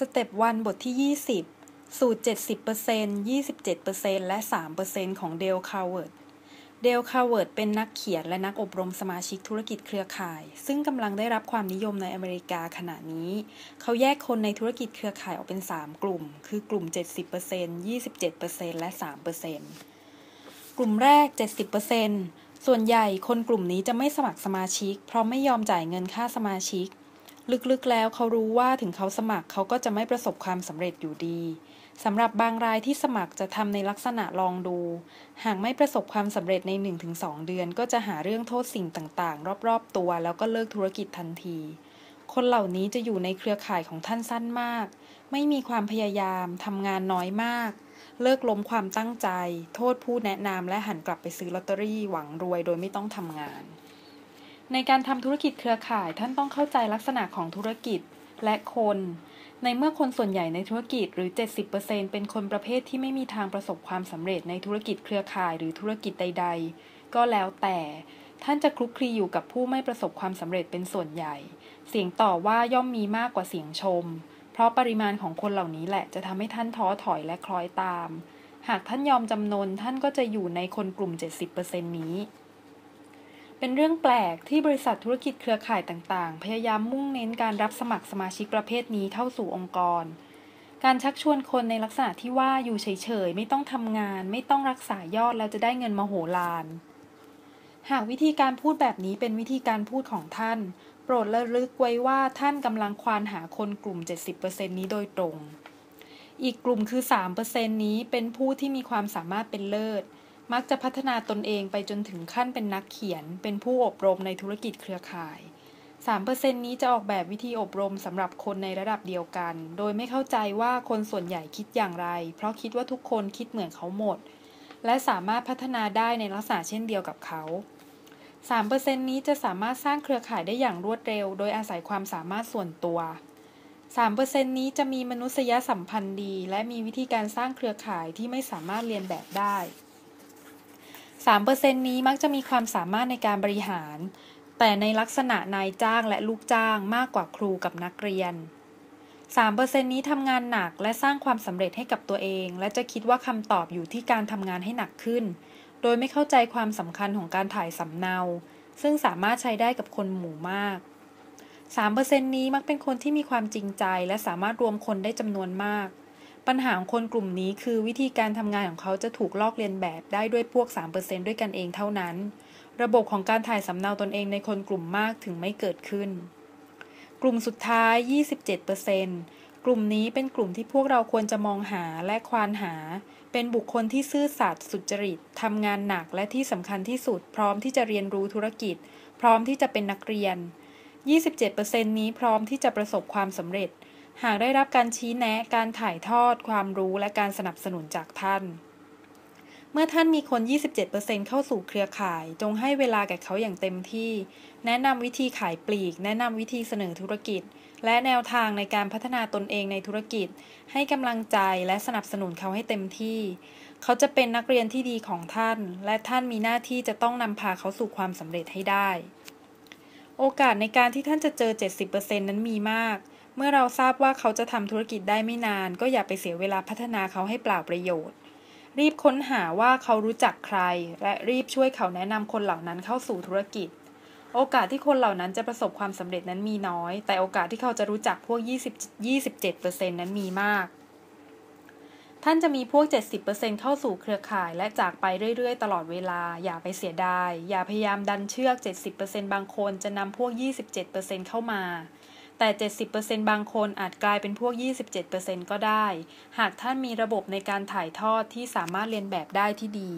สเต็ปวันบทที่ 20 สูตร 70% 27%และ 3%ของเดลคาเวิร์ด เดลคาเวิร์ดเป็นนักเขียนและนักอบรมสมาชิกธุรกิจเครือข่าย ซึ่งกำลังได้รับความนิยมในอเมริกาขณะนี้ เขาแยกคนในธุรกิจเครือข่ายออกเป็น 3 กลุ่ม คือกลุ่ม 70% 27%และ 3%กลุ่มแรก 70%ส่วนใหญ่คนกลุ่มนี้จะไม่สมัครสมาชิก เพราะไม่ยอมจ่ายเงินค่าสมาชิก ลึกๆแล้วเขารู้ว่าถึงเขาสมัครเขาก็จะไม่ประสบความสำเร็จอยู่ดีสำหรับบางรายที่สมัครจะทำในลักษณะลองดู หากไม่ประสบความสำเร็จใน 1-2 เดือน ก็จะหาเรื่องโทษสิ่งต่างๆ รอบๆ ตัว แล้วก็เลิกธุรกิจทันที คนเหล่านี้จะอยู่ในเครือข่ายของท่านสั้นมาก ไม่มีความพยายามทำงานน้อยมาก เลิกล้มความตั้งใจ โทษผู้แนะนำและหันกลับไปซื้อลอตเตอรี่หวังรวยโดยไม่ต้องทำงาน ในการทำธุรกิจเครือข่ายท่านต้องเข้าใจลักษณะของธุรกิจและคน ในเมื่อคนส่วนใหญ่ในธุรกิจหรือ 70%เป็นคนประเภทที่ไม่มีทางประสบความสำเร็จในธุรกิจเครือข่ายหรือธุรกิจใด ๆ ก็แล้วแต่ ท่านจะคลุกคลีอยู่กับผู้ไม่ประสบความสำเร็จเป็นส่วนใหญ่ เสียงต่อว่าย่อมมีมากกว่าเสียงชม เพราะปริมาณของคนเหล่านี้แหละจะทำให้ท่านท้อถอยและคล้อยตาม หากท่านยอมจำนนท่านก็จะอยู่ในคนกลุ่ม 70%นี้ เป็นเรื่องแปลกที่บริษัทธุรกิจเครือข่ายต่างๆ พยายามมุ่งเน้นการรับสมัครสมาชิกประเภทนี้เข้าสู่องค์กร การชักชวนคนในลักษณะที่ว่าอยู่เฉยๆ ไม่ต้องทำงาน ไม่ต้องรักษายอดแล้วจะได้เงินมโหฬาร หากวิธีการพูดแบบนี้เป็นวิธีการพูดของท่าน โปรดระลึกไว้ว่าท่านกำลังควานหาคนกลุ่ม 70%นี้โดยตรง อีกกลุ่มคือ 3%นี้เป็นผู้ที่มีความสามารถเป็นเลิศ มักจะพัฒนาตนเองไปจนถึงขั้นเป็นนักเขียน เป็นผู้อบรมในธุรกิจเครือข่าย 3%นี้จะออกแบบวิธีอบรมสำหรับคนในระดับเดียวกัน โดยไม่เข้าใจว่าคนส่วนใหญ่คิดอย่างไร เพราะคิดว่าทุกคนคิดเหมือนเขาหมด และสามารถพัฒนาได้ในลักษณะเช่นเดียวกับเขา3%นี้จะสามารถสร้างเครือข่ายได้อย่างรวดเร็ว โดยอาศัยความสามารถส่วนตัว 3%นี้จะมีมนุษยสัมพันธ์ดี และมีวิธีการสร้างเครือข่ายที่ไม่สามารถเรียนแบบได้ 3%นี้มักจะมีความสามารถในการบริหาร แต่ในลักษณะนายจ้างและลูกจ้างมากกว่าครูกับนักเรียน 3%นี้ทำงานหนักและสร้างความสำเร็จให้กับตัวเอง และจะคิดว่าคำตอบอยู่ที่การทำงานให้หนักขึ้น โดยไม่เข้าใจความสำคัญของการถ่ายสำเนา ซึ่งสามารถใช้ได้กับคนหมู่มาก 3%นี้มักเป็นคนที่มีความจริงใจและสามารถรวมคนได้จำนวนมาก ปัญหาของคนกลุ่มนี้คือวิธีการทำงานของเขาจะถูกลอกเลียนแบบได้ด้วยพวก 3%ด้วยกันเองเท่านั้น ระบบของการถ่ายสำเนาตนเองในคนกลุ่มมากถึงไม่เกิดขึ้น กลุ่มสุดท้าย 27%กลุ่มนี้เป็นกลุ่มที่พวกเราควรจะมองหาและควานหา เป็นบุคคลที่ซื่อสัตย์สุจริตทำงานหนักและที่สำคัญที่สุด พร้อมที่จะเรียนรู้ธุรกิจ พร้อมที่จะเป็นนักเรียน 27%นี้พร้อมที่จะประสบความสำเร็จ หากได้รับการชี้แนะการถ่ายทอดความรู้และการสนับสนุนจากท่าน เมื่อท่านมีคน 27%เข้าสู่เครือข่าย จงให้เวลาแก่เขาอย่างเต็มที่ แนะนำวิธีขายปลีก แนะนำวิธีเสนอธุรกิจ และแนวทางในการพัฒนาตนเองในธุรกิจ ให้กำลังใจและสนับสนุนเขาให้เต็มที่ เขาจะเป็นนักเรียนที่ดีของท่าน และท่านมีหน้าที่จะต้องนำพาเขาสู่ความสำเร็จให้ได้ โอกาสในการที่ท่านจะเจอ 70%นั้นมีมาก เมื่อเราทราบว่าเขาจะทำธุรกิจได้ไม่นาน ก็อย่าไปเสียเวลาพัฒนาเขาให้เปล่าประโยชน์ รีบค้นหาว่าเขารู้จักใคร และรีบช่วยเขาแนะนำคนเหล่านั้นเข้าสู่ธุรกิจ โอกาสที่คนเหล่านั้นจะประสบความสำเร็จนั้นมีน้อย แต่โอกาสที่เขาจะรู้จักพวก 20 27%นั้นมีมากท่านจะมีพวก 70%เข้าสู่เครือข่ายและจากไปเรื่อยๆ ตลอดเวลา อย่าไปเสียดาย อย่าพยายามดันเชือก 70%บางคนจะนำพวก 27%เข้ามา แต่ 70%บางคนอาจกลายเป็นพวก 27%ก็ได้ หากท่านมีระบบในการถ่ายทอดที่สามารถเรียนแบบได้ที่ดี